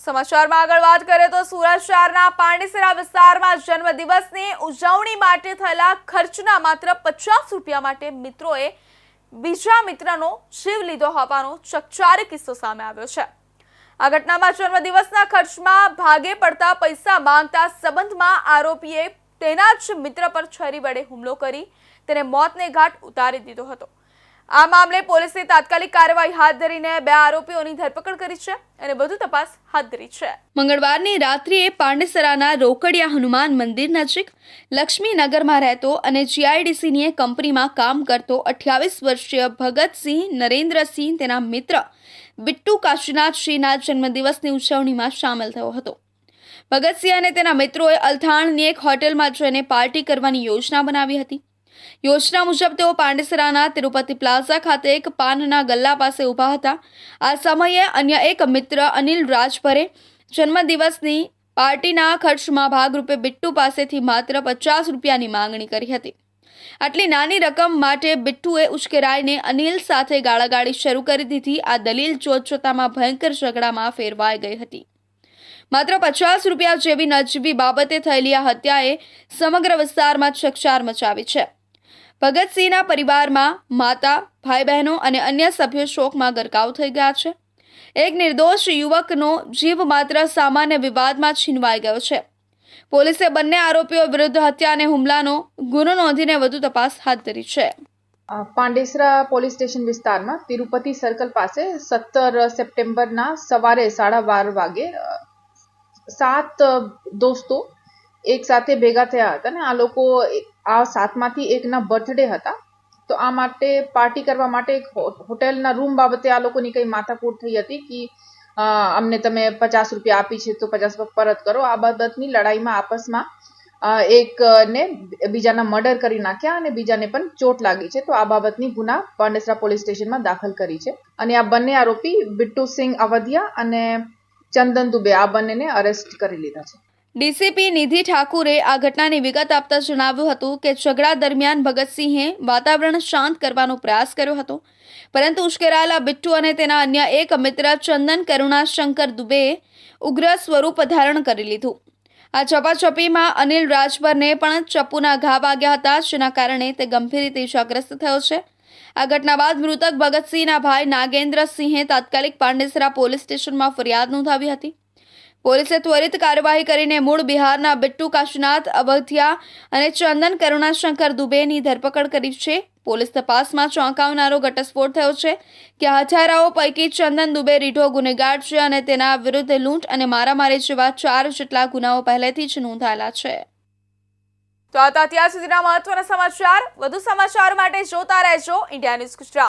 સમાચારમાં આગળ વાત કરીએ તો સુરત શહેરના પાંડેસરા વિસ્તારમાં જન્મદિવસની ઉજવણી માટે થયેલા ખર્ચના માત્ર પચાસ રૂપિયા માટે મિત્રોએ બીજા મિત્રનો જીવ લીધો હોવાનો ચકચારી કિસ્સો સામે આવ્યો છે. આ ઘટનામાં જન્મદિવસના ખર્ચમાં ભાગે પડતા પૈસા માંગતા સંબંધમાં આરોપીએ તેના જ મિત્ર પર છરી વડે હુમલો કરી તેને મોતને ઘાટ ઉતારી દીધો હતો. આ મામલે પોલીસે તાત્કાલિક કાર્યવાહી હાથ ધરીને બે આરોપીઓની ધરપકડ કરી છે અને વધુ તપાસ હાથ ધરી છે. મંગળવારની રાત્રિએ પાંડેસરાના રોકડિયા હનુમાન મંદિર નજીક લક્ષ્મીનગરમાં રહેતો અને જીઆઈડીસીની કંપનીમાં કામ કરતો અઠ્યાવીસ વર્ષીય ભગતસિંહ નરેન્દ્રસિંહ તેના મિત્ર બિટ્ટુ કાશીનાથસિંહના જન્મદિવસની ઉજવણીમાં સામેલ થયો હતો. ભગતસિંહ અને તેના મિત્રોએ અલથાણની એક હોટેલમાં જઈને પાર્ટી કરવાની યોજના બનાવી હતી. યોજના મુજબ તેઓ પાંડેસરાના તિરુપતિ પ્લાઝા ખાતે એક પાનના ગલ્લા પાસે ઊભા હતા. આ સમયે અન્ય એક મિત્ર અનિલ રાજભરે જન્મદિવસની પાર્ટીના ખર્ચમાં ભાગરૂપે બિટ્ટુ પાસેથી માત્ર પચાસ રૂપિયાની માંગણી કરી હતી. આટલી નાની રકમ માટે બિટ્ટુએ ઉશ્કેરાઈને અનિલ સાથે ગાળાગાળી શરૂ કરી દીધી. આ દલીલ જોતજોતામાં ભયંકર ઝઘડામાં ફેરવાઈ ગઈ હતી. માત્ર પચાસ રૂપિયા જેવી નજીવી બાબતે થયેલી આ હત્યાએ સમગ્ર વિસ્તારમાં ચકચાર મચાવી છે. ભગતસિંહના પરિવારમાં માતા ભાઈ બહેનો અને અન્ય સભ્યો શોકમાં ગરકાવ થઈ ગયા છે. એક નિર્દોષ યુવકનો જીવ માત્ર સામાન્ય વિવાદમાં છીનવાઈ ગયો છે. પોલીસે બંને આરોપીઓ વિરુદ્ધ હત્યા અને હુમલાનો ગુનો નોંધીને વધુ તપાસ હાથ ધરી છે. પાંડેસરા પોલીસ સ્ટેશન વિસ્તારમાં તિરુપતિ સર્કલ પાસે સત્તર સપ્ટેમ્બરના સવારે સાડા બાર વાગે સાત દોસ્તો એક સાથે ભેગા થયા હતા ને આ લોકો આ સાતમાંથી એકના બર્થડે હતા, તો આ માટે પાર્ટી કરવા માટે એક હોટેલના રૂમ બાબતે આ લોકોની કંઈ માથાકૂટ થઈ હતી કે અમને તમે પચાસ રૂપિયા આપી છે તો પચાસ પરત કરો. આ બાબતની લડાઈમાં આપસમાં એક એકને બીજાના મર્ડર કરી નાખ્યા અને બીજાને પણ ચોટ લાગી છે. તો આ બાબતની ગુના પાંડેસરા પોલીસ સ્ટેશનમાં દાખલ કરી છે. અને આ બંને આરોપી બિટ્ટુ સિંહ અવધિયા અને ચંદન દુબે આ બંનેને અરેસ્ટ કરી લીધા છે. ડીસીપી નિધિ ઠાકુરે આ ઘટનાની વિગત આપતા જણાવ્યું હતું કે ઝઘડા દરમિયાન ભગતસિંહે વાતાવરણ શાંત કરવાનો પ્રયાસ કર્યો હતો. પરંતુ ઉશ્કેરાયેલા બિટ્ટુ અને તેના અન્ય એક મિત્ર ચંદન કરુણા શંકર દુબેએ ઉગ્ર સ્વરૂપ ધારણ કરી લીધું. આ ચપાચપીમાં અનિલ રાજભરને પણ ચપ્પુના ઘા વાગ્યા હતા, જેના કારણે તે ગંભીર રીતે ઇજાગ્રસ્ત થયો છે. આ ઘટના બાદ મૃતક ભગતસિંહના ભાઈ નાગેન્દ્રસિંહે તાત્કાલિક પાંડેસરા પોલીસ સ્ટેશનમાં ફરિયાદ નોંધાવી હતી. પોલીસે ત્વરિત કાર્યવાહી કરીને મૂળ બિહારના બિટ્ટુ કાશીનાથ અવધિયા અને ચંદન કરુણાશંકર દુબેની ધરપકડ કરી છે. પોલીસ તપાસમાં ચોંકાવનારો ઘટસ્ફોટ થયો છે કે હથિયારાઓ પૈકી ચંદન દુબે રીઢો ગુનેગાર છે અને તેના વિરુદ્ધ લૂંટ અને મારામારી જેવા ચાર જેટલા ગુનાઓ પહેલેથી જ નોંધાયેલા છે. તો આ અત્યાર સુધીના મહત્વના સમાચાર. વધુ સમાચાર માટે જોતા રહેજો. India News Gujarat.